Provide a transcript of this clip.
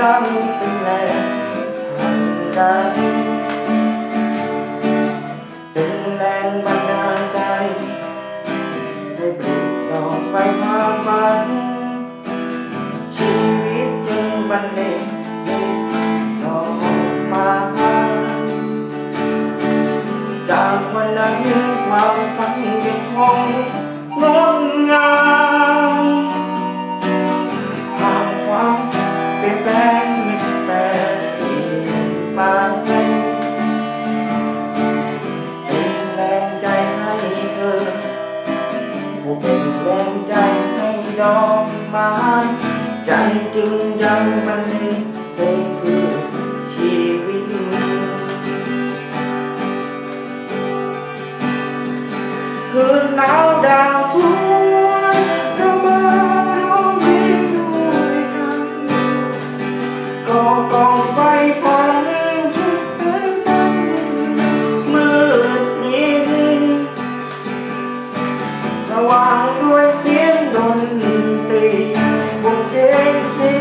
รังเป็นแรงผลักดันเป็นแรงบันดาลใจให้ปลุกต่อไปความฝัน ชีวิตจึงบรรเลงเพลงต่อมาจากวันนั้นความฝันยังคง ผู้เป็นแรงใจให้ดอกไม้ใจจึงยังมันเลงเพลงเพื่อชีวิตคืนหนาว สว่างด้วยเสียงดนตรีวงเพลงเ